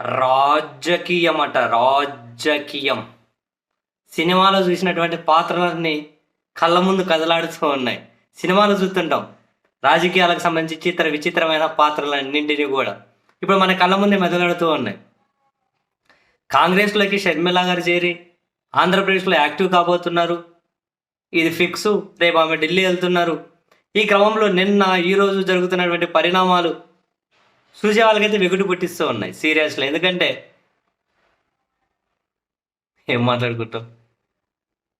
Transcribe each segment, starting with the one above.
రాజకీయం అట రాజకీయం. సినిమాలో చూసినటువంటి పాత్రలన్నీ కళ్ళ ముందు కదలాడుతూ ఉన్నాయి. సినిమాలు చూస్తుంటాం. రాజకీయాలకు సంబంధించి చిత్ర విచిత్రమైన పాత్రలన్నింటినీ కూడా. ఇప్పుడు మన కళ్ళ ముందే మెదలాడుతూ ఉన్నాయి. కాంగ్రెస్లోకి షర్మిల గారు చేరి ఆంధ్రప్రదేశ్లో యాక్టివ్ కాబోతున్నారు. ఇది ఫిక్స్ రేపు ఆమె ఢిల్లీ వెళ్తున్నారు. ఈ క్రమంలో నిన్న ఈరోజు జరుగుతున్నటువంటి పరిణామాలు చూసే వాళ్ళకైతే వెగుడు పుట్టిస్తూ ఉన్నాయి సీరియస్లో ఎందుకంటే ఏం మాట్లాడుకుంటాం?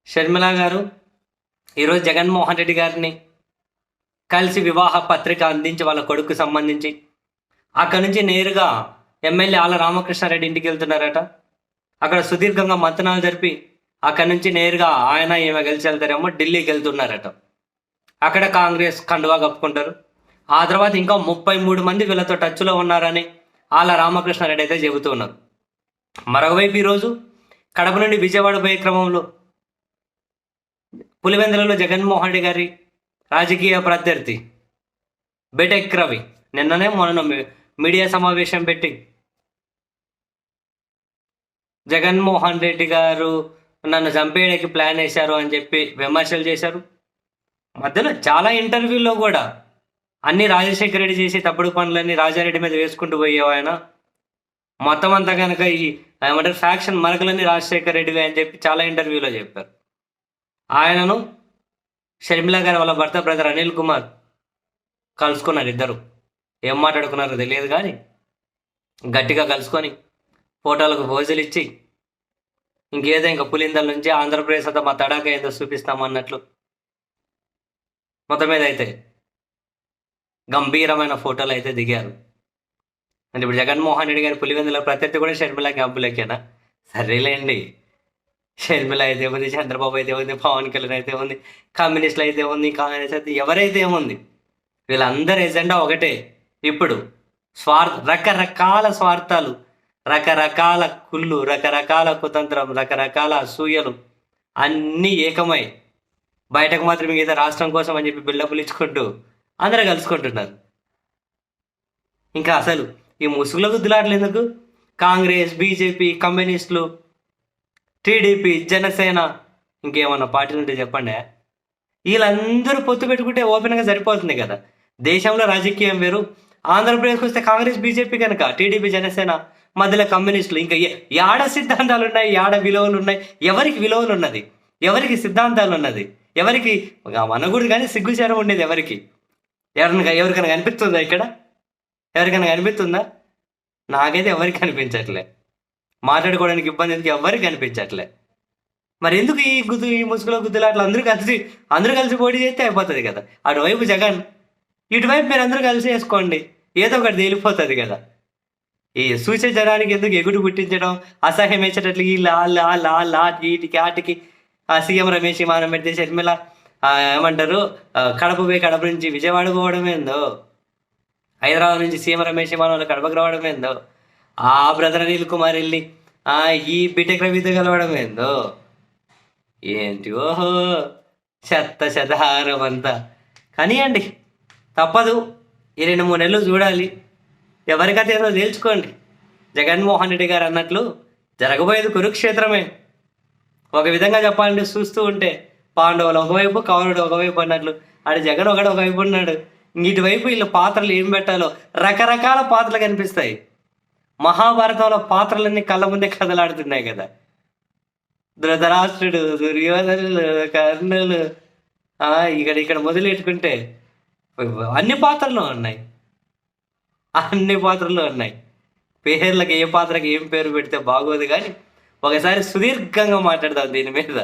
షర్మిల గారు ఈరోజు జగన్మోహన్ రెడ్డి గారిని కలిసి వివాహ పత్రిక అందించి వాళ్ళ కొడుకు సంబంధించి అక్కడి నుంచి నేరుగా ఎమ్మెల్యే ఆల రామకృష్ణారెడ్డి ఇంటికి వెళ్తున్నారట. అక్కడ సుదీర్ఘంగా మంతనాలు జరిపి అక్కడి నుంచి నేరుగా ఆయన ఈమె కలిసి వెళ్తారేమో ఢిల్లీకి వెళ్తున్నారట. అక్కడ కాంగ్రెస్ కండువా కప్పుకుంటారు. ఆ తర్వాత ఇంకా ముప్పై మూడు మంది వీళ్ళతో టచ్లో ఉన్నారని ఆల రామకృష్ణారెడ్డి అయితే చెబుతూ ఉన్నారు. మరోవైపు ఈరోజు కడప నుండి విజయవాడ పోయే క్రమంలో పులివెందులలో జగన్మోహన్ రెడ్డి గారి రాజకీయ ప్రత్యర్థి బెటెక్ రవి నిన్ననే మొన్న మీడియా సమావేశం పెట్టి జగన్మోహన్ రెడ్డి గారు నన్ను చంపేయడానికి ప్లాన్ వేశారు అని చెప్పి విమర్శలు చేశారు. మధ్యలో చాలా ఇంటర్వ్యూలో కూడా అన్ని రాజశేఖర రెడ్డి చేసే తప్పుడు పనులన్నీ రాజారెడ్డి మీద వేసుకుంటూ పోయేవి ఆయన? మొత్తం అంతా కనుక ఈ ఏమంటారు ఫ్యాక్షన్ మరకలన్నీ రాజశేఖర రెడ్డివి అని చెప్పి చాలా ఇంటర్వ్యూలో చెప్పారు. ఆయనను షర్మిల గారి వాళ్ళ భర్త బ్రదర్ అనిల్ కుమార్ కలుసుకున్నారు ఇద్దరు. ఏం మాట్లాడుకున్నారో తెలియదు కానీ గట్టిగా కలుసుకొని ఫోటోలకు భోజలు ఇచ్చి ఇంకేదో ఇంకా పులిందల నుంచి ఆంధ్రప్రదేశ్ అంతా మా తడాక ఏదో చూపిస్తామన్నట్లు మొత్తం మీద అయితే గంభీరమైన ఫోటోలు అయితే దిగారు. అంటే ఇప్పుడు జగన్మోహన్ రెడ్డి గారి పులివెందుల ప్రత్యర్థి కూడా షర్మిల గబ్బులకేనా సరేలేండి. షర్మిల అయితే ఉంది చంద్రబాబు అయితే ఉంది పవన్ కళ్యాణ్ అయితే ఉంది కమ్యూనిస్టులు అయితే ఉంది కాంగ్రెస్ అయితే ఎవరైతే ఉంది వీళ్ళందరి ఎజెండా ఒకటే. ఇప్పుడు స్వార్థ రకరకాల స్వార్థాలు రకరకాల కుళ్ళు రకరకాల కుతంత్రం రకరకాల అసూయలు అన్నీ ఏకమై బయటకు మాత్రం మిగతా రాష్ట్రం కోసం అని చెప్పి బిల్డప్లు ఇచ్చుకుంటూ అందరూ కలుసుకుంటున్నారు. ఇంకా అసలు ఈ ముసుగుల గుద్దులాటలు ఎందుకు? కాంగ్రెస్ బీజేపీ కమ్యూనిస్టులు టీడీపీ జనసేన ఇంకేమన్నా పార్టీలు ఉంటే చెప్పండి. వీళ్ళందరూ పొత్తు పెట్టుకుంటే ఓపెన్గా సరిపోతుంది కదా. దేశంలో రాజకీయం వేరు. ఆంధ్రప్రదేశ్కి వస్తే కాంగ్రెస్ బీజేపీ కనుక టీడీపీ జనసేన మధ్యలో కమ్యూనిస్టులు ఇంకా ఏ- యాడ సిద్ధాంతాలు ఉన్నాయి యాడ విలువలు ఉన్నాయి ఎవరికి విలువలు ఉన్నది? ఎవరికి సిద్ధాంతాలు ఉన్నది? ఎవరికి మనగుడు కానీ సిగ్గుచారం ఉండేది ఎవరికి? ఎవరికైనా ఎవరికైనా కనిపిస్తుందా ఇక్కడ? ఎవరికైనా కనిపిస్తుందా? నాకైతే ఎవరికి కనిపించట్లే. మాట్లాడుకోవడానికి ఇబ్బంది ఎందుకు? ఎవరికి కనిపించట్లే. మరి ఎందుకు ఈ గుద్దు ఈ ముసుగులో గుద్దులు అట్లా అందరూ కలిసి అందరూ కలిసి పోటీ చేస్తే అయిపోతుంది కదా. అటువైపు జగన్ ఇటువైపు మీరు అందరూ కలిసి వేసుకోండి. ఏదో ఒకటి తేలిపోతుంది కదా. ఈ సూచన జనానికి ఎందుకు ఎగుడు పుట్టించడం? అసహ్యం వేసేటట్లు ఈ లా లా లా లా వీటికి ఆటికి. ఆ సీఎం రమేష్ మానం పెడితే షర్మిల ఏమంటారు? కడప పోయి కడప నుంచి విజయవాడ పోవడం ఏందో? హైదరాబాద్ నుంచి సీఎం రమేష్ మనం కడపకు రావడం ఏందో? ఆ బ్రదర్ అనిల్ కుమార్ వెళ్ళి ఆ ఈ బీటెక్ రవితో కలవడం ఏందో? ఏంటి ఓహో చెత్త చెదహారం అంతా. కానివ్వండి తప్పదు. ఈ రెండు మూడు నెలలు చూడాలి. ఎవరికైతే ఏదో తేల్చుకోండి. జగన్మోహన్ రెడ్డి గారు అన్నట్లు జరగబోయేది కురుక్షేత్రమే. ఒక విధంగా చెప్పాలంటే చూస్తూ ఉంటే పాండవులు ఒకవైపు కౌరవుడు ఒకవైపు అన్నట్లు. ఆడు జగన్ ఒకడు ఒకవైపు ఉన్నాడు. ఇటువైపు వీళ్ళ పాత్రలు ఏం పెట్టాలో రకరకాల పాత్రలు కనిపిస్తాయి. మహాభారతంలో పాత్రలన్నీ కళ్ళ ముందే కదలాడుతున్నాయి కదా. ధృతరాష్ట్రుడు దుర్యోధనులు కర్ణులు. ఇక్కడ ఇక్కడ మొదలెట్టుకుంటే అన్ని పాత్రలు ఉన్నాయి. అన్ని పాత్రలు ఉన్నాయి. పేర్లకు ఏ పాత్రకి ఏం పేరు పెడితే బాగోదు కానీ ఒకసారి సుదీర్ఘంగా మాట్లాడదాం దీని మీద.